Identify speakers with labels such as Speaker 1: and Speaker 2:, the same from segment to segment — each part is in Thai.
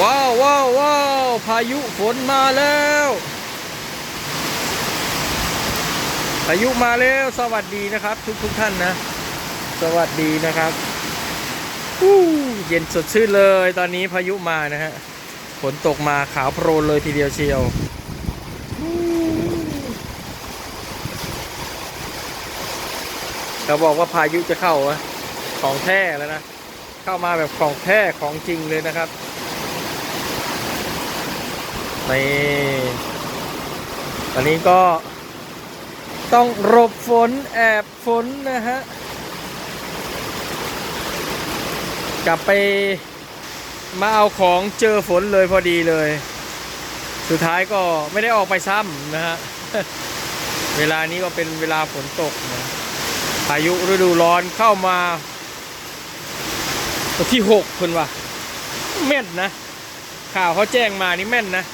Speaker 1: ว้าวว้าวว้าวพายุฝนมาแล้ว พายุมาแล้ว สวัสดีนะครับ ทุกทุกท่านนะ สวัสดีนะครับอู้เย็นสดชื่นเลยตอนนี้พายุมานะฮะฝนตกมาขาวโพลนเลยทีเดียวเชียวเขาบอกว่าพายุจะเข้าอะของแท้แล้วนะ เข้ามาแบบของแท้ของจริงเลยนะครับ นี่ตอนนี้ก็ต้องหลบฝนแอบฝนนะฮะ กลับไปมาเอาของเจอฝนเลยพอดีเลย สุดท้ายก็ไม่ได้ออกไปซ้ำนะฮะ เวลานี้ก็เป็นเวลาฝนตกนะพายุฤดูร้อนเข้ามาตัวที่หกคนว่ะแม่นนะ ข่าวเขาแจ้งมานี่แม่นนะ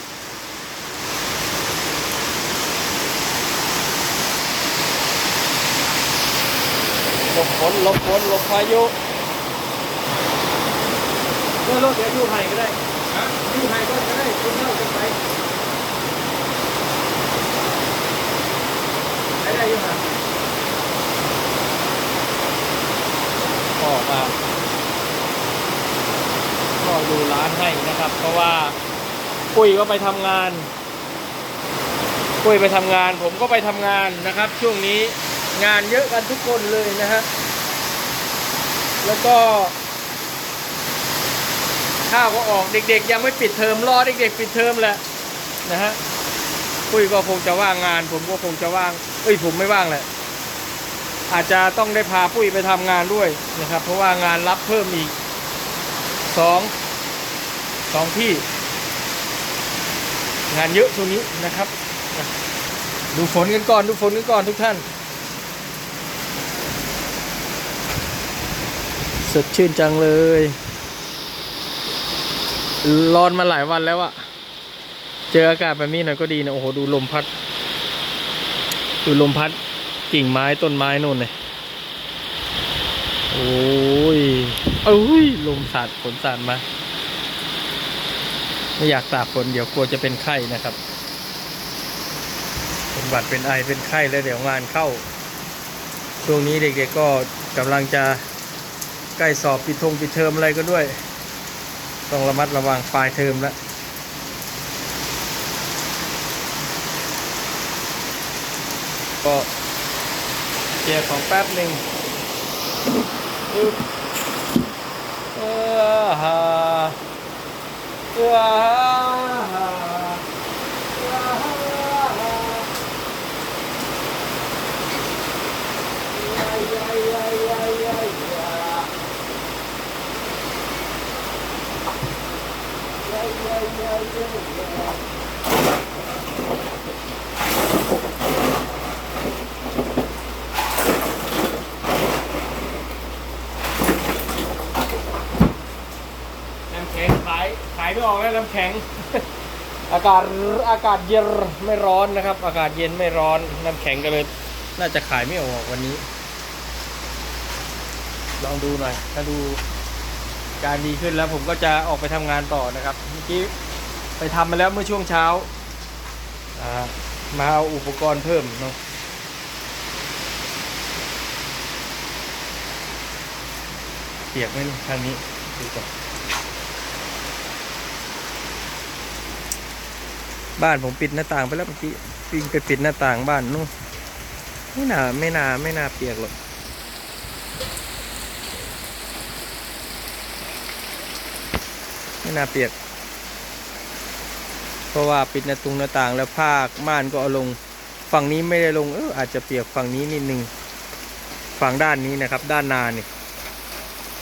Speaker 1: บฝนหลบฝนหลบพายุเมื่อรถเดี๋ยวอยู่ไห้ก็ได้อยู่ไห้ก็ได้คุณเล่ากันไปได้ได้อยู่ห่างออกมาก็ดูร้านให้นะครับ เพราะว่าปุ้ยก็ไปทำงานปุ้ยไปทำงาน ผมก็ไปทำงานนะครับ ช่วงนี้ งานเยอะกันทุกคนเลยนะฮะ แล้วก็ข้าวก็ออกเด็กๆ ยังไม่ปิดเทอมรอเด็กๆ ปิดเทอมแหละนะฮะปุ้ยก็คงจะว่างงาน ผมก็คงจะว่าง เอ้ยผมไม่ว่างแหละ อาจจะต้องได้พาปุ้ยไปทำงานด้วยนะครับ เพราะว่างานรับเพิ่มอีกสองสองที่ งานเยอะช่วงนี้นะครับ ดูฝนกันก่อน ดูฝนกันก่อนทุกท่าน สดชื่นจังเลย ร้อนมาหลายวันแล้วอะเจออากาศแบบนี้หน่อยก็ดีนะ โอ้โห ดูลมพัด ดูลมพัดกิ่งไม้ต้นไม้นู่นเลยโอ้ยเอ้ย ลมสาดฝนสาดมา ไม่อยากตากฝนเดี๋ยวกลัวจะเป็นไข้นะครับ เป็นหวัดเป็นไอเป็นไข้แล้วเดี๋ยวงานเข้า ช่วงนี้เด็กๆก็กำลังจะ ใกล้สอบปิดทงปิดเทอมอะไรก็ด้วย ต้องระมัดระวังปลายเทอมแล้วก็เกียร์ของแป๊บหนึ่งอึ๊บเออฮาเออฮาเออฮา น้ำแข็งขายขายไม่ออกแล้วน้ำแข็ง อากาศอากาศเย็นไม่ร้อนนะครับ อากาศเย็นไม่ร้อนน้ำแข็งก็เลยน่าจะขายไม่ออกวันนี้ ลองดูหน่อย ถ้าดูการดีขึ้นแล้วผมก็จะออกไปทำงานต่อนะครับเมื่อกี้ ไปทำมาแล้วเมื่อช่วงเช้าามาเอาอุปกรณ์เพิ่มเนาะเปียกไหมลูกทางนี้ดูก่อนบ้านผมปิดหน้าต่างไปแล้วเมื่อกี้วิ่งไปปิดหน้าต่างบ้านนู่นไม่น่าไม่น่าไม่น่าเปียกหรอกไม่น่าเปียก เพราะว่าปิดหน้าตุงหน้าต่างแล้วผ้าม่านก็เอาลง ฝั่งนี้ไม่ได้ลงเอออาจจะเปียกฝั่งนี้นิดนึงฝั่งด้านนี้นะครับ ด้านนานี่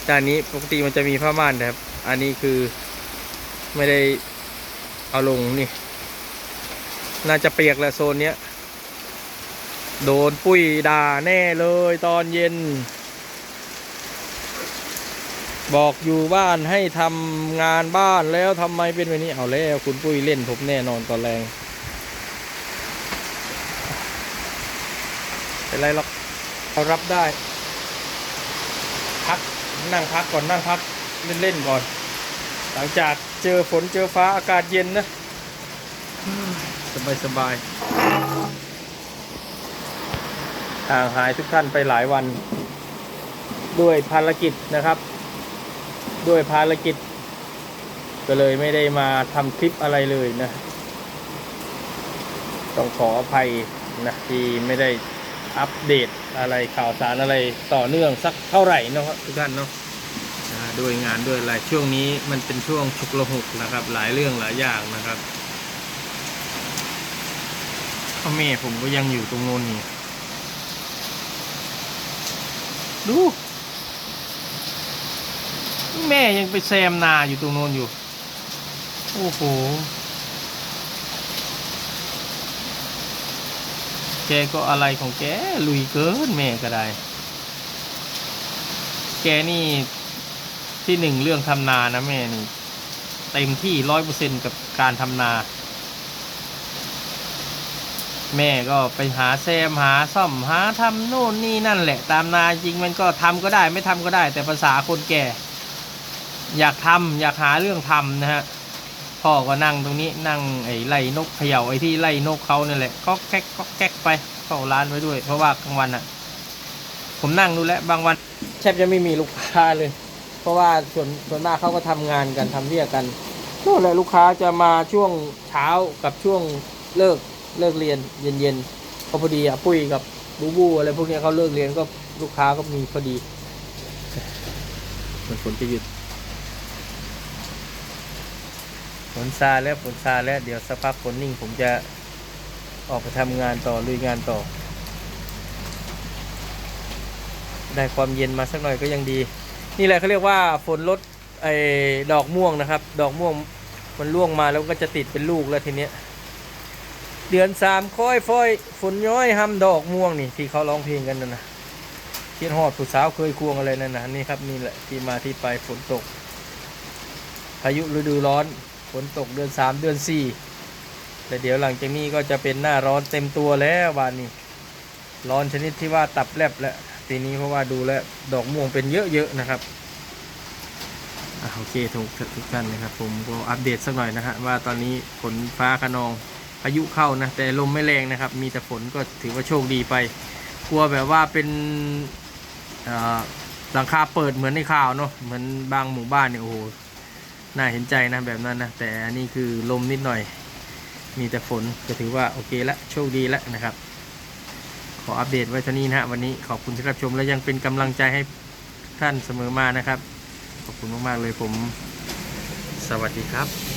Speaker 1: ด้านนี้ปกติมันจะมีผ้าม่านนะครับ อันนี้คือไม่ได้เอาลงนี่ น่าจะเปียกแหละโซนเนี้ยโดนปุ้ยด่าแน่เลยตอนเย็น บอกอยู่บ้านให้ทำงานบ้านแล้วทำไมเป็นแบบนี้เอาแล้วคุณปุ้ยเล่นผมแน่นอนตอนแรงเป็นไรหรอกเรารับได้ พักนั่งพักก่อนนั่งพักเล่นๆก่อน หลังจากเจอฝนเจอฟ้าอากาศเย็นนะสบายสบายห่างหายทุกท่านไปหลายวัน ด้วยภารกิจนะครับ ด้วยภารกิจ ก็เลยไม่ได้มาทำคลิปอะไรเลยนะ ต้องขออภัยนะที่ไม่ได้อัปเดตอะไรข่าวสารอะไรต่อเนื่องสักเท่าไหร่เนาะทุกท่านเนาะด้วยงานด้วยอะไรช่วงนี้มันเป็นช่วงฉุกละหุกนะครับ หลายเรื่องหลายอย่างนะครับพ่อแม่ผมก็ยังอยู่ตรงโน้นนี่ดู แม่ยังไปแซมนาอยู่ตรงโน้นอยู่ โอ้โห แกก็อะไรของแก ลุยเกินแม่ก็ได้ แกนี่ที่หนึ่งเรื่องทำนานะแม่นี่ เต็มที่ร้อยเปอร์เซ็นกับการทำนา แม่ก็ไปหาแซมหาซ่อมหาทำโน่นนี่นั่นแหละ ตามนาจริงมันก็ทำก็ได้ไม่ทำก็ได้ แต่ภาษาคนแก่ อยากทำอยากหาเรื่องทำนะฮะพ่อก็นั่งตรงนี้นั่งไอ้ไล่นกเขย่าไอ้ที่ไล่นกเขาเนี่ยแหละก็แก๊กก็แก๊กไปเข้าร้านไว้ด้วย เพราะว่ากลางวันอะ ผมนั่งดูแลบางวันแทบจะไม่มีลูกค้าเลย เพราะว่าส่วนส่วนมากเขาก็ทำงานกันทำเรียกกันนู่นแหละลูกค้าจะมาช่วงเช้ากับช่วงเลิกเลิกเรียนเย็นเย็นๆก็พอดีอะปุ้ยกับบูบูอะไรพวกนี้เขาเลิกเรียนก็ลูกค้าก็มีพอดีมันฝนจะหยุด ฝ นซาแล้วฝนซาแล้วเดี๋ยวสักพักฝนนิ่งผมจะออกไปทำงานต่อลุยงานต่อ ได้ความเย็นมาสักหน่อยก็ยังดี นี่แหละเขาเรียกว่าฝนลดไอ้ดอกม่วงนะครับ ดอกม่วงมันร่วงมาแล้วก็จะติดเป็นลูกแล้วทีเนี้ยเดือนสามค่อยฟอยฝนย้อยห้ำดอกม่วงนี่ที่เขาร้องเพลงกันนะนะเขียนหอดผู้สาวเคยควงอะไรนั่นนะนี่ครับนี่แหละที่มาที่ไปฝนตก พายุฤดูร้อน ฝนตกเดือนสามเดือนสี่แต่เดี๋ยวหลังจากนี้ก็จะเป็นหน้าร้อนเต็มตัวแล้วบานนี้ ร้อนชนิดที่ว่าตับแลบแล้วปีนี้เพราะว่าดูแล้วดอกม่วงเป็นเยอะๆนะครับอโอเคทุกทุกท่านนะครับ ผมก็อัปเดตสักหน่อยนะฮะว่าตอนนี้ฝนฟ้าคะนองพายุเข้านะแต่ลมไม่แรงนะครับ มีแต่ฝนก็ถือว่าโชคดีไป กลัวแบบว่าเป็นหลังคาเปิดเหมือนในข่าวเนาะเหมือนบางหมู่บ้านเนี่ยโอ้โห น่าเห็นใจนะแบบนั้นนะแต่อันนี้คือลมนิดหน่อย มีแต่ฝนก็ถือว่าโอเคละโชคดีแล้วนะครับ ขออัปเดตไว้เท่านี้นะฮะวันนี้ขอบคุณที่รับชมและยังเป็นกำลังใจให้ท่านเสมอมานะครับ ขอบคุณมากๆเลยผม สวัสดีครับ